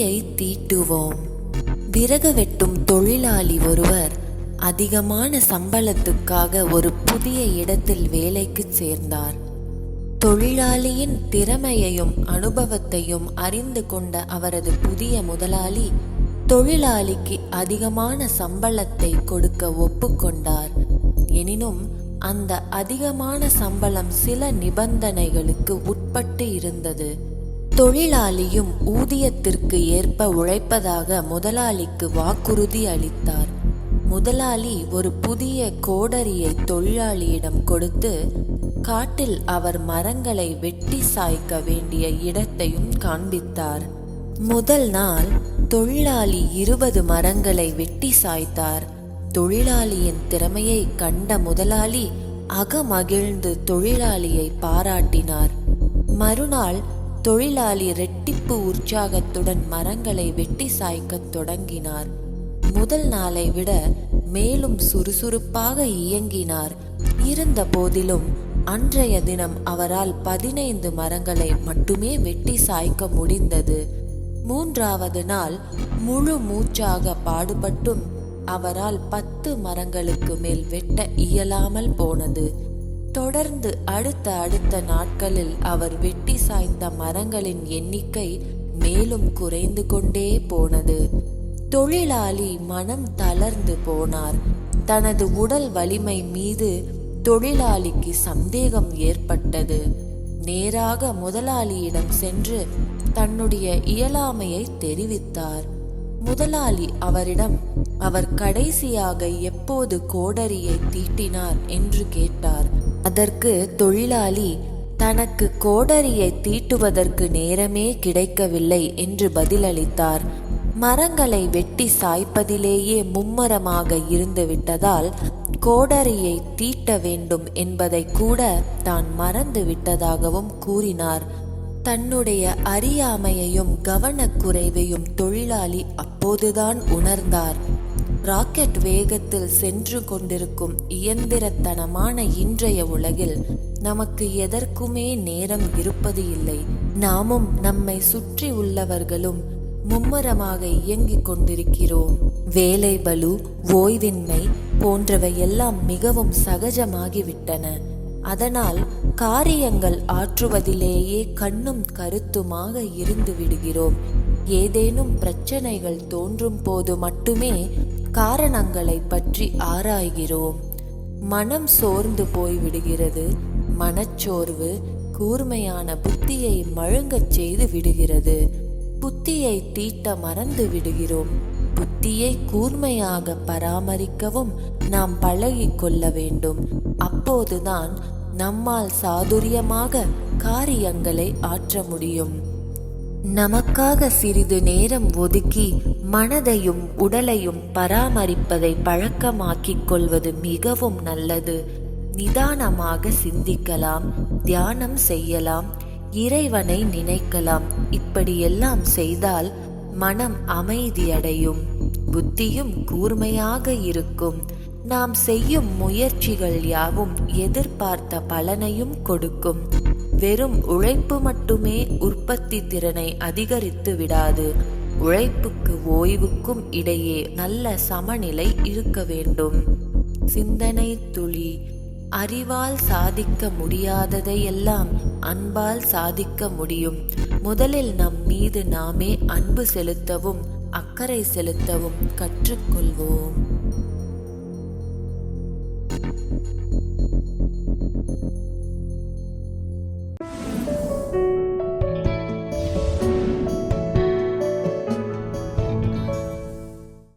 புத்தியை தீட்டுவோம். விறகு வெட்டும் தொழிலாளி ஒருவர் அதிகமான சம்பளத்துக்காக ஒரு புதிய இடத்தில் வேலைக்கு சேர்ந்தார். தொழிலாளியின் திறமையையும் அனுபவத்தையும் அறிந்து கொண்ட அவரது புதிய முதலாளி தொழிலாளிக்கு அதிகமான சம்பளத்தை கொடுக்க ஒப்புக்கொண்டார் எனினும் அந்த அதிகமான சம்பளம் சில நிபந்தனைகளுக்கு உட்பட்டு இருந்தது. தொழிலாளியும் ஊதியத்திற்கு ஏற்ப உழைப்பதாக முதலாளிக்கு வாக்குறுதி அளித்தார். முதலாளி ஒரு புதிய கோடரியை தொழிலாளியிடம் கொடுத்து காட்டில் அவர் மரங்களை வெட்டி சாய்க்க வேண்டிய இடத்தையும் காண்பித்தார். முதல் நாள் தொழிலாளி இருபது மரங்களை வெட்டி சாய்த்தார். தொழிலாளியின் திறமையை கண்ட முதலாளி அகமகிழ்ந்து தொழிலாளியை பாராட்டினார். மறுநாள் தொழிலாளி ரெட்டிப்பு உற்சாகத்துடன் மரங்களை வெட்டி சாய்க்கத் தொடங்கினார். முதல் நாளை விட மேலும் சுறுசுறுப்பாக இயங்கினார். இருந்த போதிலும் அன்றைய தினம் அவரால் பதினைந்து மரங்களை மட்டுமே வெட்டி சாய்க்க முடிந்தது. மூன்றாவது நாள் முழு மூச்சாக பாடுபட்டும் அவரால் பத்து மரங்களுக்கு மேல் வெட்ட இயலாமல் போனது. தொடர்ந்து அடுத்த அடுத்த நாட்களில் அவர் வெட்டி சாய்ந்த மரங்களின் எண்ணிக்கை மேலும் குறைந்து கொண்டே போனது. தொழிலாளி மனம் தளர்ந்து போனார். தனது உடல் வலிமை மீது தொழிலாளிக்கு சந்தேகம் ஏற்பட்டது. நேராக முதலாளியிடம் சென்று தன்னுடைய இயலாமையை தெரிவித்தார். முதலாளி அவரிடம் அவர் கடைசியாக எப்போது கோடரியை தீட்டினார்? என்று கேட்டார். அதற்கு தொழிலாளி தனக்கு கோடரியை தீட்டுவதற்கு நேரமே கிடைக்கவில்லை என்று பதிலளித்தார். மரங்களை வெட்டி சாய்ப்பதிலேயே மும்மரமாக இருந்து விட்டதால் கோடரியை தீட்ட வேண்டும் என்பதை கூட தான் மறந்து விட்டதாகவும் கூறினார். தன்னுடைய அறியாமையையும் கவனக்குறைவையும் தொழிலாளி அப்போதுதான் உணர்ந்தார். ராக்கெட் வேகத்தில் சென்று கொண்டிருக்கும் இயந்திரத்தனமான இன்றைய உலகில் நமக்கு எதற்குமே நேரம் இருப்பது இல்லை. நாமும் நம்மை சுற்றி உள்ளவர்களும் மும்மரமாக இயங்கிக் கொண்டிருக்கிறோம். வேலை பலு ஓய்வின்மை போன்றவை எல்லாம் மிகவும் சகஜமாகிவிட்டன. அதனால் காரியங்கள் ஆற்றுவதிலேயே கண்ணும் கருத்துமாக இருந்து விடுகிறோம். ஏதேனும் பிரச்சனைகள் தோன்றும் போது மட்டுமே காரணங்களை பற்றி ஆராய்கிறோம். மனம் சோர்ந்து போய்விடுகிறது மனச்சோர்வு கூர்மையான புத்தியை மழுங்கச் செய்து விடுகிறது. புத்தியை தீட்ட மறந்து விடுகிறோம். புத்தியை கூர்மையாக பராமரிக்கவும் நாம் பழகி கொள்ள வேண்டும். அப்போதுதான் நம்மால் சாதுரியமாக காரியங்களை ஆற்ற முடியும். நமக்காக சிறிது நேரம் ஒதுக்கி மனதையும் உடலையும் பராமரிப்பதை பழக்கமாக்கிக் கொள்வது மிகவும் நல்லது. நிதானமாக சிந்திக்கலாம் தியானம் செய்யலாம் இறைவனை நினைக்கலாம். இப்படியெல்லாம் செய்தால் மனம் அமைதியடையும் புத்தியும் கூர்மையாக இருக்கும். நாம் செய்யும் முயற்சிகள் யாவும் எதிர்பார்த்த பலனையும் கொடுக்கும். வெறும் உழைப்பு மட்டுமே உற்பத்தி திறனை அதிகரித்து விடாது. உழைப்புக்கு ஓய்வுக்கும் இடையே நல்ல சமநிலை இருக்க வேண்டும். சிந்தனை துளி அறிவால் சாதிக்க முடியாததையெல்லாம் அன்பால் சாதிக்க முடியும். முதலில் நம் மீது நாமே அன்பு செலுத்தவும் அக்கறை செலுத்தவும் கற்றுக்கொள்வோம்.